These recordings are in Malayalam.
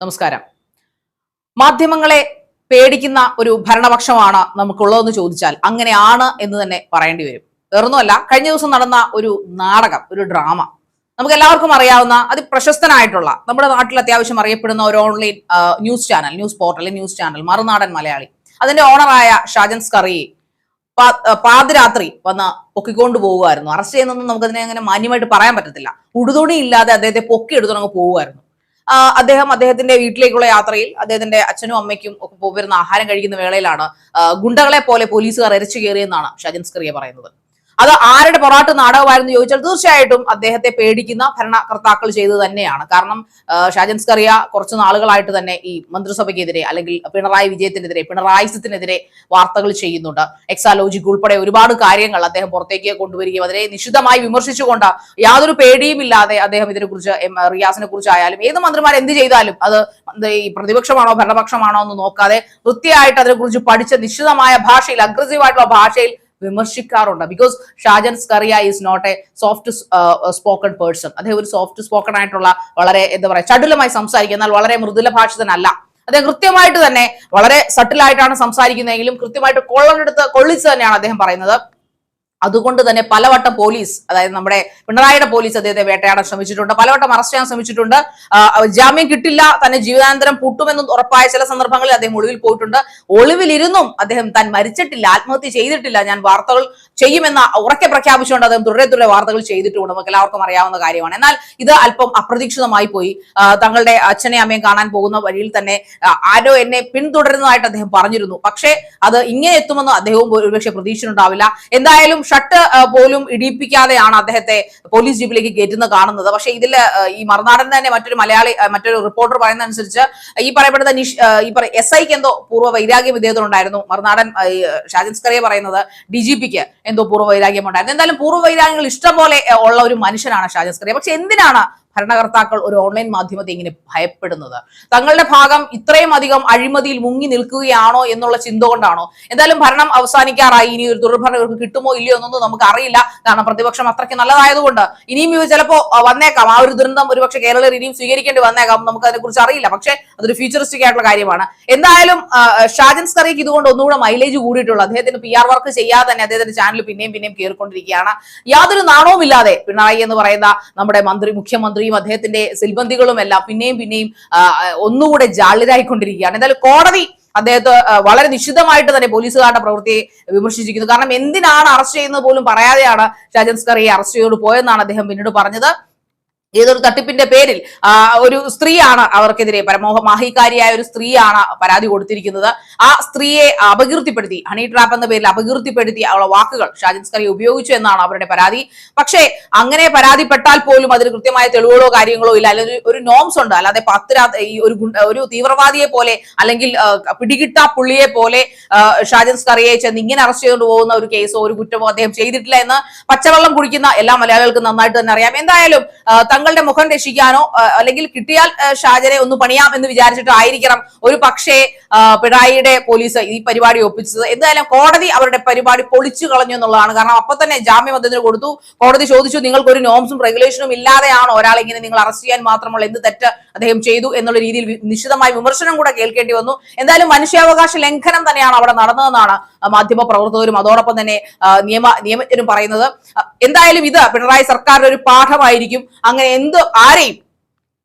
നമസ്കാരം. മാധ്യമങ്ങളെ പേടിക്കുന്ന ഒരു ഭരണപക്ഷമാണ് നമുക്കുള്ളതെന്ന് ചോദിച്ചാൽ അങ്ങനെയാണ് എന്ന് തന്നെ പറയേണ്ടി വരും. വേറൊന്നുമല്ല കഴിഞ്ഞ ദിവസം നടന്ന ഒരു നാടകം ഒരു ഡ്രാമ. നമുക്ക് എല്ലാവർക്കും അറിയാവുന്ന അതിപ്രശസ്തനായിട്ടുള്ള നമ്മുടെ നാട്ടിൽ അത്യാവശ്യം അറിയപ്പെടുന്ന ഒരു online news channel news portal news channel Marunadan Malayali. അതിന്റെ ഓണറായ ഷാജൻ സ്കറിയെ പാതിരാത്രി വന്ന് പൊക്കിക്കൊണ്ട് പോകുമായിരുന്നു അറസ്റ്റ് ചെയ്യുന്നൊന്നും നമുക്കതിനെ അങ്ങനെ മാന്യമായിട്ട് പറയാൻ പറ്റത്തില്ല. ഉടുതുണി ഇല്ലാതെ അദ്ദേഹത്തെ പൊക്കി എടുത്തുകൊണ്ട് പോകുമായിരുന്നു ആ, അദ്ദേഹം അദ്ദേഹത്തിന്റെ വീട്ടിലേക്കുള്ള യാത്രയിൽ അദ്ദേഹത്തിന്റെ അച്ഛനും അമ്മയ്ക്കും ഒക്കെ പോയിരുന്ന ആഹാരം കഴിക്കുന്ന വേളയിലാണ് ഗുണ്ടകളെ പോലെ പോലീസുകാർ എരച്ചു കയറിയെന്നാണ് ഷജൻ സ്കറിയ പറയുന്നത്. അത് ആരുടെ പൊറാട്ട് നാടകമായിരുന്നു ചോദിച്ചാൽ തീർച്ചയായിട്ടും അദ്ദേഹത്തെ പേടിക്കുന്ന ഭരണകർത്താക്കൾ ചെയ്ത് തന്നെയാണ്. കാരണം ഷാജൻസ്കറിയ ഷാജൻ സ്കറിയ കുറച്ച് നാളുകളായിട്ട് തന്നെ ഈ മന്ത്രിസഭയ്ക്കെതിരെ അല്ലെങ്കിൽ പിണറായി വിജയത്തിനെതിരെ പിണറായിസത്തിനെതിരെ വാർത്തകൾ ചെയ്യുന്നുണ്ട്. എക്സാലോജിക്ക് ഉൾപ്പെടെ ഒരുപാട് കാര്യങ്ങൾ അദ്ദേഹം പുറത്തേക്ക് കൊണ്ടുവരികയും അതിനെ നിശിതമായി വിമർശിച്ചുകൊണ്ട് യാതൊരു പേടിയും ഇല്ലാതെ അദ്ദേഹം ഇതിനെക്കുറിച്ച് റിയാസിനെ കുറിച്ചായാലും ഏത് മന്ത്രിമാർ എന്ത് ചെയ്താലും അത് ഈ പ്രതിപക്ഷമാണോ ഭരണപക്ഷമാണോ എന്ന് നോക്കാതെ വൃത്തിയായിട്ട് അതിനെക്കുറിച്ച് പഠിച്ച നിശ്ചിതമായ ഭാഷയിൽ അഗ്രസീവ് ആയിട്ടുള്ള ഭാഷയിൽ വിമർശിക്കാറുണ്ട്. Because Shajan Skaria is not a soft spoken person അദ്ദേഹം ഒരു സോഫ്റ്റ് സ്പോക്കൺ ആയിട്ടുള്ള വളരെ എന്താ പറയുക ചടുലമായി സംസാരിക്കുക എന്നാൽ വളരെ മൃദുല ഭാഷിതനല്ല. അദ്ദേഹം കൃത്യമായിട്ട് തന്നെ വളരെ സട്ടിലായിട്ടാണ് സംസാരിക്കുന്നതെങ്കിലും കൃത്യമായിട്ട് കൊള്ളലെടുത്ത് കൊള്ളിച്ച് തന്നെയാണ് അദ്ദേഹം പറയുന്നത്. അതുകൊണ്ട് തന്നെ പലവട്ടം പോലീസ് അതായത് നമ്മുടെ പിണറായിയുടെ പോലീസ് അദ്ദേഹത്തെ വേട്ടയാടാൻ ശ്രമിച്ചിട്ടുണ്ട്. പലവട്ടം അറസ്റ്റ് ചെയ്യാൻ ശ്രമിച്ചിട്ടുണ്ട്. ജാമ്യം കിട്ടില്ല തന്നെ ജീവിതാനന്തരം പൂട്ടുമെന്ന് ഉറപ്പായ ചില സന്ദർഭങ്ങളിൽ അദ്ദേഹം ഒളിവിൽ പോയിട്ടുണ്ട്. ഒളിവിലിരുന്നും അദ്ദേഹം താൻ മരിച്ചിട്ടില്ല ആത്മഹത്യ ചെയ്തിട്ടില്ല. ഞാൻ വാർത്തകൾ ചെയ്യുമെന്ന ഉറക്കെ പ്രഖ്യാപിച്ചുകൊണ്ട് അദ്ദേഹം തുടരെ തുടരെ വാർത്തകൾ ചെയ്തിട്ടുണ്ട്. നമുക്ക് എല്ലാവർക്കും അറിയാവുന്ന കാര്യമാണ്. എന്നാൽ ഇത് അല്പം അപ്രതീക്ഷിതമായി പോയി. തങ്ങളുടെ അച്ഛനെ അമ്മയും കാണാൻ പോകുന്ന വഴിയിൽ തന്നെ ആരോ എന്നെ പിന്തുടരുന്നതായിട്ട് അദ്ദേഹം പറഞ്ഞിരുന്നു. പക്ഷേ അത് ഇങ്ങനെ എത്തുമെന്ന് അദ്ദേഹവും ഒരുപക്ഷെ പ്രതീക്ഷിച്ചിട്ടുണ്ടാവില്ല. എന്തായാലും ഷട്ട് പോലും ഇടിയിപ്പിക്കാതെയാണ് അദ്ദേഹത്തെ പോലീസ് ജീപ്പിലേക്ക് കയറ്റുന്നത് കാണുന്നത്. പക്ഷേ ഇതിൽ ഈ മറുനാടൻ തന്നെ മറ്റൊരു മലയാളി മറ്റൊരു റിപ്പോർട്ടർ പറയുന്ന അനുസരിച്ച് ഈ പറയപ്പെടുന്ന ഈ പറ എസ് ഐക്ക് എന്തോ പൂർവ വൈരാഗ്യം ഇദ്ദേഹത്തിനുണ്ടായിരുന്നു മറുനാടൻ ഷാജിൻ സ്കറിയ പറയുന്നത് ഡി ജി പിക്ക് എന്തോ പൂർവ വൈരാഗ്യം ഉണ്ടായിരുന്നു എന്തായാലും പൂർവ വൈരാഗ്യങ്ങൾ ഇഷ്ടം പോലെ ഉള്ള ഒരു മനുഷ്യനാണ് ഷാജിൻ സ്കറിയ. പക്ഷെ എന്തിനാണ് ഭരണകർത്താക്കൾ ഒരു ഓൺലൈൻ മാധ്യമത്തെ ഇങ്ങനെ ഭയപ്പെടുന്നത്. തങ്ങളുടെ ഭാഗം ഇത്രയും അധികം അഴിമതിയിൽ മുങ്ങി നിൽക്കുകയാണോ എന്നുള്ള ചിന്ത കൊണ്ടാണോ? എന്തായാലും ഭരണം അവസാനിക്കാറായി. ഇനി ഒരു തുടർഭരണം ഇവർക്ക് കിട്ടുമോ ഇല്ലയോ എന്നൊന്നും നമുക്ക് അറിയില്ല കാരണം പ്രതിപക്ഷം അത്രയ്ക്ക് നല്ലതായതുകൊണ്ട് ഇനിയും ഇവ ചിലപ്പോ വന്നേക്കാം. ആ ഒരു ദുരന്തം ഒരുപക്ഷെ കേരളീയർ ഇനിയും സ്വീകരിക്കേണ്ടി വന്നേക്കാം നമുക്ക് അതിനെക്കുറിച്ച് അറിയില്ല. പക്ഷേ അതൊരു ഫ്യൂച്ചറിസ്റ്റിക് ആയിട്ടുള്ള കാര്യമാണ്. എന്തായാലും ഷാജൻ സ്കറിക്ക് ഇതുകൊണ്ട് ഒന്നുകൂടെ മൈലേജ് കൂടിയിട്ടുള്ളൂ. അദ്ദേഹത്തിന് പി ആർ വർക്ക് ചെയ്യാതെ തന്നെ അദ്ദേഹത്തിന്റെ ചാനൽ പിന്നെയും പിന്നെയും കയറിക്കൊണ്ടിരിക്കുകയാണ് യാതൊരു നാണവുമില്ലാതെ പിണറായി എന്ന് പറയുന്ന നമ്മുടെ മന്ത്രി മുഖ്യമന്ത്രിയും അദ്ദേഹത്തിന്റെ സിൽബന്ധികളും എല്ലാം പിന്നെയും പിന്നെയും ഒന്നുകൂടെ ജാള്യരായിക്കൊണ്ടിരിക്കുകയാണ്. എന്തായാലും കോടതി അദ്ദേഹത്തെ വളരെ നിശ്ചിതമായിട്ട് തന്നെ പോലീസുകാരുടെ പ്രവൃത്തിയെ വിമർശിച്ചിരിക്കുന്നു. കാരണം എന്തിനാണ് അറസ്റ്റ് ചെയ്യുന്നത് പോലും പറയാതെയാണ് ഷാജൻ ഈ അറസ്റ്റ് ചെയ്തോട് പോയെന്നാണ് അദ്ദേഹം പിന്നീട് പറഞ്ഞത്. ഏതൊരു തട്ടിപ്പിന്റെ പേരിൽ ഒരു സ്ത്രീയാണ് അവർക്കെതിരെ പരമോഹ മാഹിക്കാരിയായ ഒരു സ്ത്രീയാണ് പരാതി കൊടുത്തിരിക്കുന്നത്. ആ സ്ത്രീയെ അപകീർത്തിപ്പെടുത്തി ഹണി ട്രാപ്പ് എന്ന പേരിൽ അപകീർത്തിപ്പെടുത്തി അവളെ വാക്കുകൾ ഷാജിൻ സ്കറി ഉപയോഗിച്ചു എന്നാണ് അവരുടെ പരാതി. പക്ഷേ അങ്ങനെ പരാതിപ്പെട്ടാൽ പോലും അതിന് കൃത്യമായ തെളിവുകളോ കാര്യങ്ങളോ ഇല്ല. അല്ലെങ്കിൽ ഒരു നോംസ് ഉണ്ട്. അല്ലാതെ പത്ത് ഈ ഒരു ഒരു തീവ്രവാദിയെ പോലെ അല്ലെങ്കിൽ പിടികിട്ട പുള്ളിയെ പോലെ ഷാജിൻ സ്കറിയെ ചെന്ന് ഇങ്ങനെ അറസ്റ്റ് ചെയ്തുകൊണ്ട് പോകുന്ന ഒരു കേസോ ഒരു കുറ്റമോ അദ്ദേഹം ചെയ്തിട്ടില്ല എന്ന് പച്ചവെള്ളം കുടിക്കുന്ന എല്ലാ മലയാളികൾക്കും നന്നായിട്ട് തന്നെ അറിയാം. എന്തായാലും ആ, തങ്ങളുടെ മുഖം രക്ഷിക്കാനോ അല്ലെങ്കിൽ കിട്ടിയാൽ ഷാജനെ ഒന്ന് പണിയാം എന്ന് വിചാരിച്ചിട്ടായിരിക്കണം ഒരു പക്ഷേ പിണറായിയുടെ പോലീസ് ഈ പരിപാടി ഒപ്പിച്ചത്. എന്തായാലും കോടതി അവരുടെ പരിപാടി പൊളിച്ചു കളഞ്ഞു എന്നുള്ളതാണ് കാരണം അപ്പൊ തന്നെ ജാമ്യം അദ്ദേഹത്തിന് കൊടുത്തു. കോടതി ചോദിച്ചു നിങ്ങൾക്ക് ഒരു നോംസും റെഗുലേഷനും ഇല്ലാതെയാണോ ഒരാളെ ഇങ്ങനെ നിങ്ങൾ അറസ്റ്റ് ചെയ്യാൻ മാത്രമുള്ള എന്ത് തെറ്റ് അദ്ദേഹം ചെയ്തു? എന്നുള്ള രീതിയിൽ നിശിതമായ വിമർശനം കൂടെ കേൾക്കേണ്ടി വന്നു. എന്തായാലും മനുഷ്യാവകാശ ലംഘനം തന്നെയാണ് അവിടെ നടന്നതെന്നാണ് മാധ്യമ പ്രവർത്തകരും അതോടൊപ്പം തന്നെ നിയമ നിയമജ്ഞരും പറയുന്നത്. എന്തായാലും ഇത് പിണറായി സർക്കാരിന്റെ ഒരു പാഠമായിരിക്കും. അങ്ങനെ എന്ത് ആരെയും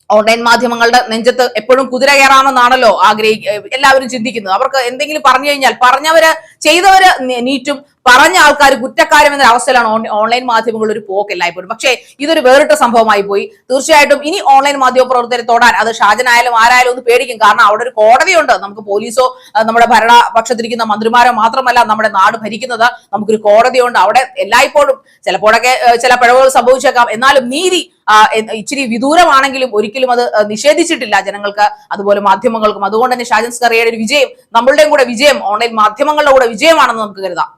ഓൺലൈൻ മാധ്യമങ്ങളുടെ നെഞ്ചത്ത് എപ്പോഴും കുതിര കയറാമെന്നാണല്ലോ ആഗ്രഹിക്കുക എല്ലാവരും ചിന്തിക്കുന്നത്. അവർക്ക് എന്തെങ്കിലും പറഞ്ഞു കഴിഞ്ഞാൽ പറഞ്ഞവര് ചെയ്തവര് നീറ്റും പറഞ്ഞ ആൾക്കാർ കുറ്റക്കാരം എന്നൊരു അവസ്ഥയിലാണ് ഓൺലൈൻ മാധ്യമങ്ങൾ ഒരു പോക്ക് എല്ലായ്പ്പോഴും. പക്ഷേ ഇതൊരു വേറിട്ട സംഭവമായി പോയി. തീർച്ചയായിട്ടും ഇനി ഓൺലൈൻ മാധ്യമ പ്രവർത്തകരെ തൊടാൻ അത് ഷാജനായാലും ആരായാലും ഒന്ന് പേടിക്കും. കാരണം അവിടെ ഒരു കോടതിയുണ്ട്. നമുക്ക് പോലീസോ നമ്മുടെ ഭരണപക്ഷത്തിരിക്കുന്ന മന്ത്രിമാരോ മാത്രമല്ല നമ്മുടെ നാട് ഭരിക്കുന്നത്. നമുക്കൊരു കോടതിയുണ്ട്. അവിടെ എല്ലായ്പ്പോഴും ചിലപ്പോഴൊക്കെ ചില പിഴവുകൾ സംഭവിച്ചേക്കാം. എന്നാലും നീതി ഇച്ചിരി വിദൂരമാണെങ്കിലും ഒരിക്കലും അത് നിഷേധിച്ചിട്ടില്ല ജനങ്ങൾക്ക്. അതുപോലെ മാധ്യമങ്ങൾക്കും. അതുകൊണ്ട് തന്നെ ഷാജൻസ് കറിയയുടെ ഒരു വിജയം നമ്മളുടെയും കൂടെ വിജയം ഓൺലൈൻ മാധ്യമങ്ങളുടെ കൂടെ വിജയമാണെന്ന് നമുക്ക് കരുതാം.